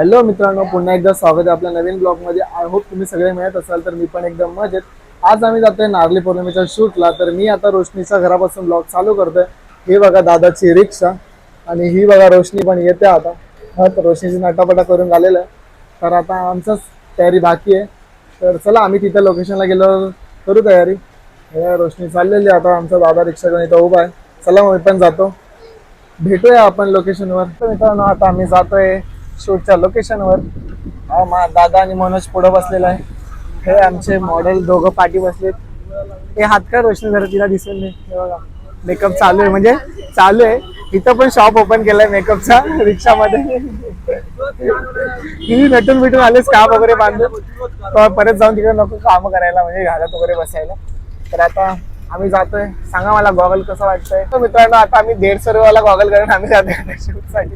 Hello मित्रांनो पुन्हा एकदा स्वागत आहे आपल्या नवीन ब्लॉगमध्ये. आय होप तुम्ही सगळे मिळत असाल तर मी पण एकदम मजेत. आज आम्ही जातोय नारली पौर्णिमेच्या शूटला. तर मी आता रोशनीच्या घरापासून ब्लॉग चालू करतोय. हे बघा दादाची रिक्षा आणि ही बघा रोशनी पण येते आता. हा तर रोशनीची नटापटा करून झालेलं. आहे तर आता आमचाच तयारी बाकी आहे. तर चला आम्ही तिथं लोकेशनला गेलो करू तयारी. रोशनी चाललेली आहे आता आमचा दादा रिक्षा घेऊन इथं उभा आहे. चला मग मी पण जातो. भेटूया आपण लोकेशनवर तर मित्रांनो आता आम्ही जातोय शूटच्या लोकेशनवर हा मा दादा आणि मनोज पुढं बसलेला आहे. हे आमचे मॉडेल दोघं पाठी बसलेत. हे हात काय रोशनी जरा तिला दिसेल नाही. हे बघा मेकअप चालू आहे. म्हणजे चालू आहे. इथं पण शॉप ओपन केलाय मेकअपचा रिक्षामध्ये. ही भेटून भेटून आलेच काम वगैरे बांधून? परत जाऊन तिकडे नको काम करायला म्हणजे घालत वगैरे बसायला. तर आता आम्ही जातोय. सांगा मला गॉगल कसं वाटतंय? तर मित्रांनो आता आम्ही दीडशे रुपयाला गॉगल करून आम्ही जातोय. शूटसाठी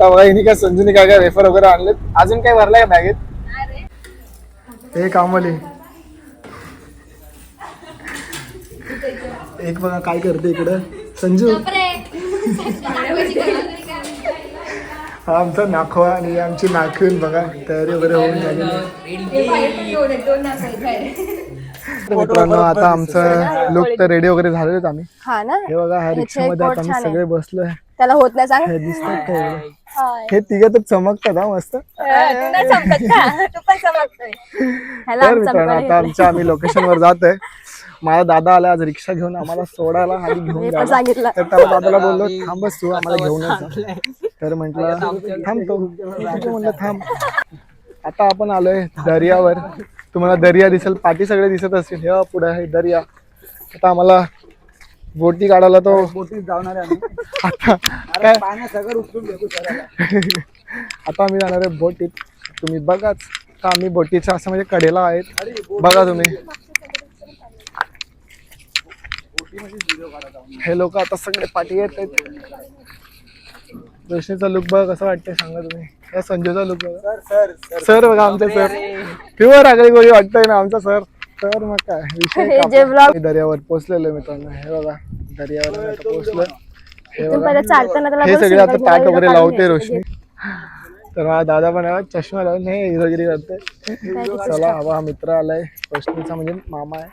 आता बघा हिने काय संजूने काय काय रेफर वगैरे आणलेत? अजून काय भरलाय बॅगेत? अरे, हे कामवाली एक बघा काय करते इकडं. संजू. हा आमचा नाखवा आणि आमची नाखवीन बघा तयारी वगैरे होऊन. हे. तर मित्रांनो आता आमचं लुक तर रेडी वगैरे झालेले आहेत आम्ही. हा ना? हे बघा ह्या रिक्षामध्ये आता आम्ही सगळे बसलोय. त्याला होत नाही सांग. हे दिसतात काय एवढं? हाय. हे तिघ तर चमकतात हा मस्त. अं, तू नाही चमकत का? तू पण चमकतोय. ह्याला तर आम्ही मित्रांनो चमकायला आता आमच्या आम्ही लोकेशन वर जातोय. माझा दादा आला आज रिक्षा घेऊन आम्हाला सोडायला आणि घेऊन मी पण जायला. सांगितलं. तर त्याला दादाला बोललो थांबच तू आम्हाला घेऊन जा. तर म्हंटल थांबतो म्हणलं थांब आता आपण आलोय दर्यावर. तुम्हाला दर्या दिसेल पाठी सगळे दिसत असतील. हे पुढे आहे दर्या. आता आम्हाला बोटी काढायला तो बोटी जाणार आता काय? आता आम्ही जाणार आहे बोटीत. तुम्ही बघाच तर आम्ही बोटीच्या असं म्हणजे कडेला आहेत. बघा तुम्ही. हे लोक आता सगळे पाठी येत आहेत. रोशनीचा लुक बघा कसं वाटतंय सांगा तुम्ही. या संजूचा लुक बघा. सर बघा आमचे सर. प्युअर आगळी गोळी वाटतंय ना आमचा सर. तर मग काय विषय हे कापला. जे मी दर्यावर पोहोचलेलो मित्रांनो. हे बघा दर्यावर आता पोहोचलो हे बघा. पहिलं चालताना त्याला हे सगळे आता सिंगल ताट वगैरे लावते घ्यायचं. रोशनी. तर हा दादा पण आहे चष्मा लावून हे हिरोगिरी करते चला हवा हा मित्र आलाय. रोशनीचा म्हणजे मामा आहे.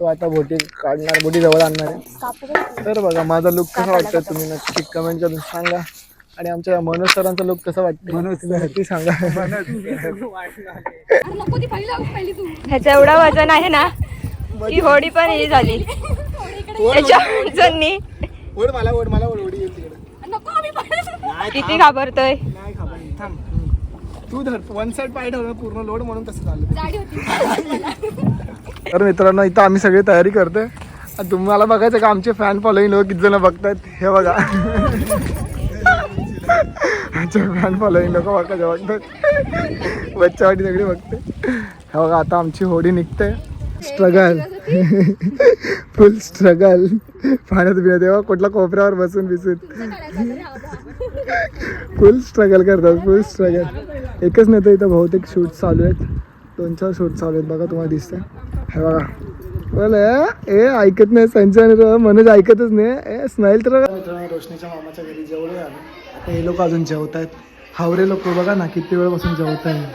तो आता बोटी काढणार बोटी जवळ आणणार आहे. तर बघा माझा लुक कसा वाटतं तुम्ही नक्की कमेंट करून सांगा. आणि आमच्या मनोज सरांचा लुक कसं वाटतं मनोज नक्की सांगा. अरे नको ती पहिली लाव, पहिली तू. ह्याचं एवढं वजन आहे ना की होडी पण ही झाली. त्याच्या वजननी. ओढ मला ओढ ओढ ओढी. किती घाबरतोय. नाही खाबर थांब. तू धर. वन साइड पाय ठेवलं पूर्ण लोड म्हणून तसं झालं जाडी होती. तर मित्रांनो इथं आम्ही सगळी तयारी करतोय. आणि तुम्हाला बघायचं का आमचे फॅन फॉलोईंग लोक किती जण बघतायत? हे बघा. आमच्या फॅन फॉलोईंग लोक बघा बघतात बच्चावाटी सगळी बघते. हा बघा आता आमची होडी निघते. स्ट्रगल फुल स्ट्रगल पाण्यात बिया देवा कुठल्या कोपऱ्यावर बसून बिसून. फुल स्ट्रगल करतात फुल स्ट्रगल एकच नाही तर इथं बहुतेक शूट चालू आहेत. दोन चार शूट चालू आहेत बघा तुम्हाला दिसतंय. हे बघा. बोल ए ऐकत नाही संजय मनोज ऐकतच नाही. ए स्नाईल तर रोशनीच्या मामाच्या घरी जेवढे आले आता हे लोक अजून जेवत आहेत हावरे लोक बघा ना किती वेळपासून जेवत आहे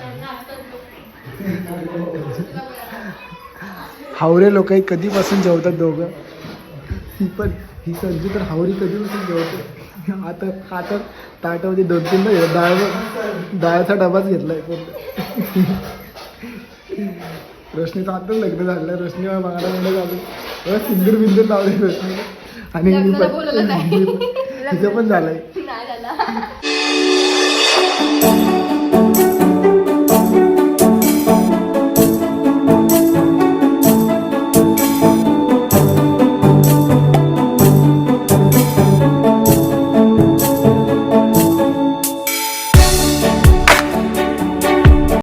हावरे लोक कधीपासून जेवतात दोघं? ही पण ही संजू तर हावरी कधीपासून जेवते? आता आता ताटामध्ये दोन तीन डाळ डाळचा डबाच घेतलाय आहे रोशनीचं आताच लग्न झालं रोशनी बघायला म्हणलं झालं सिंदूर बिंदूर लावले रोशनी आणि मी पण तिचं पण झालंय. नाही झाला.